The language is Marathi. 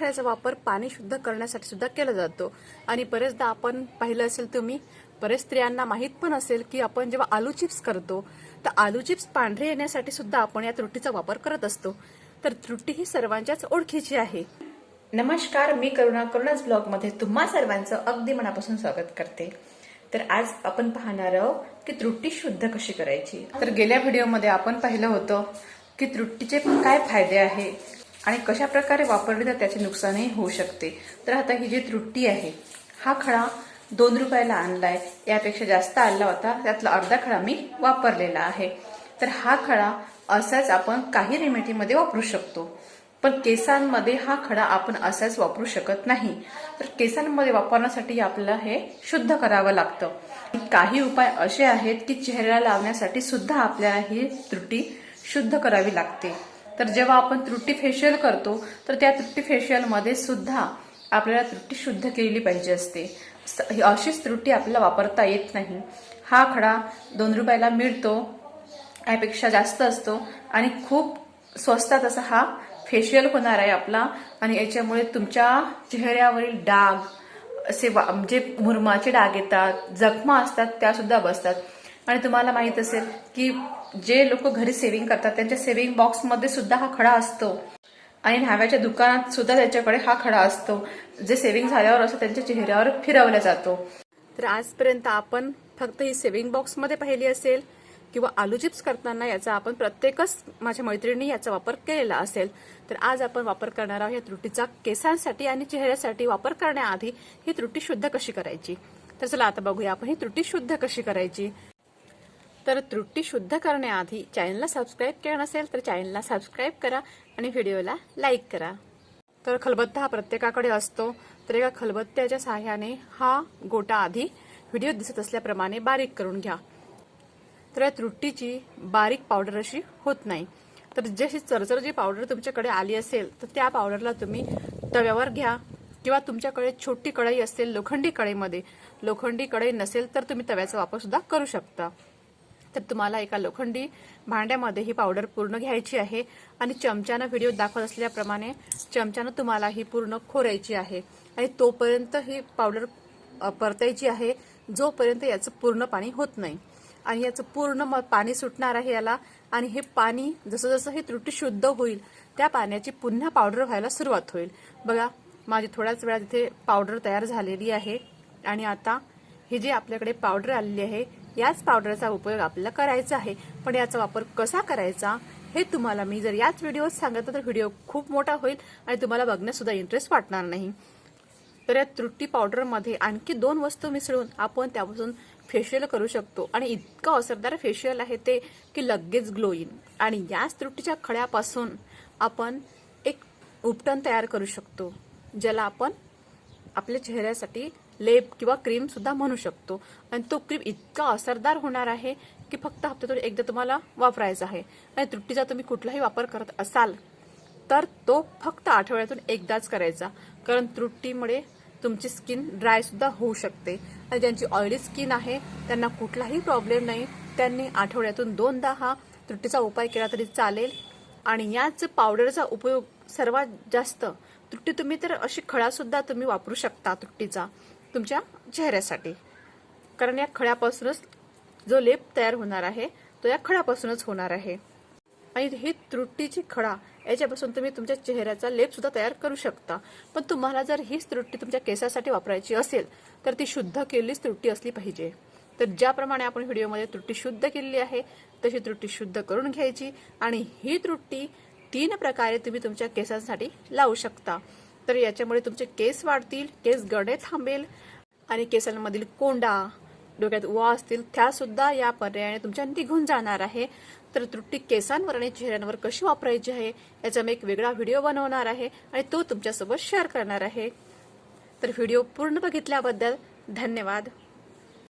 खड्याचा वापर पाणी शुद्ध करण्यासाठी सुद्धा केला जातो. आणि बरेचदा आपण पाहिलं असेल तुम्ही बरेच स्त्रियांना माहीत पण असेल की आपण जेव्हा आलू चिप्स करतो तर आलू चिप्स पांढरे येण्यासाठी सुद्धा आपण या त्रुटीचा वापर करत असतो. तर त्रुटी ही सर्वांच्याच ओळखीची आहे. नमस्कार मी करुणा करुणाच ब्लॉगमध्ये तुम्हा सर्वांचं अगदी मनापासून स्वागत करते. तर आज आपण पाहणार आहोत की त्रुटी शुद्ध कशी करायची. तर गेल्या व्हिडिओमध्ये आपण पाहिलं होतं की त्रुटीचे काय फायदे आहे आणि कशा प्रकारे वापरले तर त्याचे नुकसानही होऊ शकते. तर आता ही जी त्रुटी आहे हा खडा दोन रुपयाला आणलाय. यापेक्षा जास्त आणला होता त्यातला अर्धा खडा मी वापरलेला आहे. तर हा खडा असाच आपण काही रेमेडीमध्ये वापरू शकतो. पण केसांमध्ये हा खडा आपण असाच वापरू शकत नाही. तर केसांमध्ये वापरण्यासाठी आपल्याला हे शुद्ध करावं लागतं. काही उपाय असे आहेत की चेहऱ्याला लावण्यासाठी सुद्धा आपल्याला ही त्रुटी शुद्ध करावी लागते. तर जेव्हा आपण त्रुटी फेशियल करतो तर त्या त्रुटी फेशियलमध्ये सुद्धा आपल्याला त्रुटी शुद्ध केलेली पाहिजे असते. स- ही अशीच त्रुटी आपल्याला वापरता येत नाही. हा खडा दोन रुपयाला मिळतो यापेक्षा जास्त असतो आणि खूप स्वस्तात असा हा फेशियल होणार आहे आपला आणि याच्यामुळे तुमच्या चेहऱ्यावरील डाग असे वा- जे मुरमाचे डाग येतात जखमा असतात त्या सुद्धा बसतात. आणि तुम्हाला माहीत असेल की जे लोक घरी सेव्हिंग करतात त्यांच्या सेव्हिंग बॉक्समध्ये सुद्धा हा खडा असतो. आणि न्हाव्याच्या दुकानात सुद्धा त्याच्याकडे हा खडा असतो. जे सेव्हिंग झाल्यावर असं त्यांच्या चेहऱ्यावर फिरवला जातो. तर आजपर्यंत आपण फक्त ही सेव्हिंग बॉक्समध्ये पाहिली असेल किंवा आलू चिप्स करताना याचा आपण प्रत्येकच माझ्या मैत्रिणी याचा वापर केलेला असेल तर आज आपण वापर करणार आहोत या त्रुटीचा केसांसाठी आणि चेहऱ्यासाठी वापर करण्याआधी ही त्रुटी शुद्ध कशी करायची? तर चला आता बघूया आपण ही त्रुटी शुद्ध कशी करायची. तर त्रुटी शुद्ध करण्याआधी चॅनलला सबस्क्राईब केलं नसेल तर चॅनलला सबस्क्राईब करा आणि व्हिडिओला लाईक करा. तर खलबत्ता हा प्रत्येकाकडे असतो. तर एका खलबत्त्याच्या सहाय्याने हा गोटा आधी व्हिडिओ दिसत असल्याप्रमाणे बारीक करून घ्या. तर या त्रुटीची बारीक पावडर अशी होत नाही. तर जशी चरचर जी पावडर तुमच्याकडे आली असेल तर त्या पावडरला तुम्ही तव्यावर घ्या किंवा तुमच्याकडे छोटी कढई असेल लोखंडी कढईमध्ये. लोखंडी कढई नसेल तर तुम्ही तव्याचा वापर सुद्धा करू शकता. तर तुम्हाला एका लोखंडी भांड्यामध्ये ही पावडर पूर्ण घ्यायची आहे आणि चमच्यानं व्हिडिओ दाखवत असल्याप्रमाणे चमच्यानं तुम्हाला ही पूर्ण खोरायची आहे. आणि तोपर्यंत ही पावडर परतायची आहे जोपर्यंत याचं पूर्ण पाणी होत नाही. आणि याचं पूर्ण पाणी सुटणार आहे याला आणि हे पाणी जसं जसं ही त्रुटी शुद्ध होईल त्या पाण्याची पुन्हा पावडर व्हायला सुरुवात होईल. बघा माझी थोड्याच वेळात इथे पावडर तयार झालेली आहे. आणि आता ही जी आपल्याकडे पावडर आलेली आहे याच पावडरचा उपयोग आपल्याला करायचा आहे. पण याचा वापर कसा करायचा हे तुम्हाला मी जर याच व्हिडिओत सांगितलं तर व्हिडिओ खूप मोठा होईल आणि तुम्हाला बघण्यासुद्धा इंटरेस्ट वाटणार नाही. तर या त्रुटी पावडरमध्ये आणखी दोन वस्तू मिसळून आपण त्यापासून फेशियल करू शकतो. आणि इतकं असरदार फेशियल आहे ते की लगेच ग्लो येईल आणि याच त्रुटीच्या खड्यापासून आपण एक उपटन तयार करू शकतो ज्याला आपण आपल्या चेहऱ्यासाठी लेप किंवा क्रीम सुद्धा म्हणू शकतो. आणि तो क्रीम इतका असरदार होणार आहे की फक्त हप्त्यातून एकदा तुम्हाला वापरायचा आहे. आणि त्रुटीचा तुम्ही कुठलाही वापर करत असाल तर तो फक्त आठवड्यातून एकदाच करायचा. कारण त्रुटीमुळे तुमची स्किन ड्राय सुद्धा होऊ शकते. आणि ज्यांची ऑइली स्किन आहे त्यांना कुठलाही प्रॉब्लेम नाही. त्यांनी आठवड्यातून दोनदा हा त्रुटीचा उपाय केला तरी चालेल. आणि याच पावडरचा उपयोग सर्वात जास्त त्रुटी तुम्ही तर अशी खळासुद्धा तुम्ही वापरू शकता त्रुटीचा तुमच्या चेहऱ्यासाठी. कारण या खळ्यापासूनच जो लेप तयार होणार आहे तो या खड्यापासूनच होणार आहे. आणि ही त्रुटीची खडा याच्यापासून तुम्ही तुमच्या चेहऱ्याचा लेप सुद्धा तयार करू शकता. पण तुम्हाला जर हीच त्रुटी तुमच्या केसासाठी वापरायची असेल तर ती शुद्ध केलेलीच त्रुटी असली पाहिजे. तर ज्याप्रमाणे आपण व्हिडिओमध्ये त्रुटी शुद्ध केलेली आहे तशी त्रुटी शुद्ध करून घ्यायची. आणि ही त्रुटी तीन प्रकारे तुम्ही तुमच्या केसांसाठी लावू शकता. तर याच्यामुळे तुमचे केस वाढतील केस गडे थांबेल आणि केसांमधील कोंडा डोक्यात उवा असतील त्यासुद्धा या पर्यायाने तुमच्या निघून जाणार आहे. तर त्रुटी केसांवर आणि चेहऱ्यांवर कशी वापरायची आहे याचा मी एक वेगळा व्हिडिओ बनवणार आहे आणि तो तुमच्यासोबत शेअर करणार आहे. तर व्हिडिओ पूर्ण बघितल्याबद्दल धन्यवाद.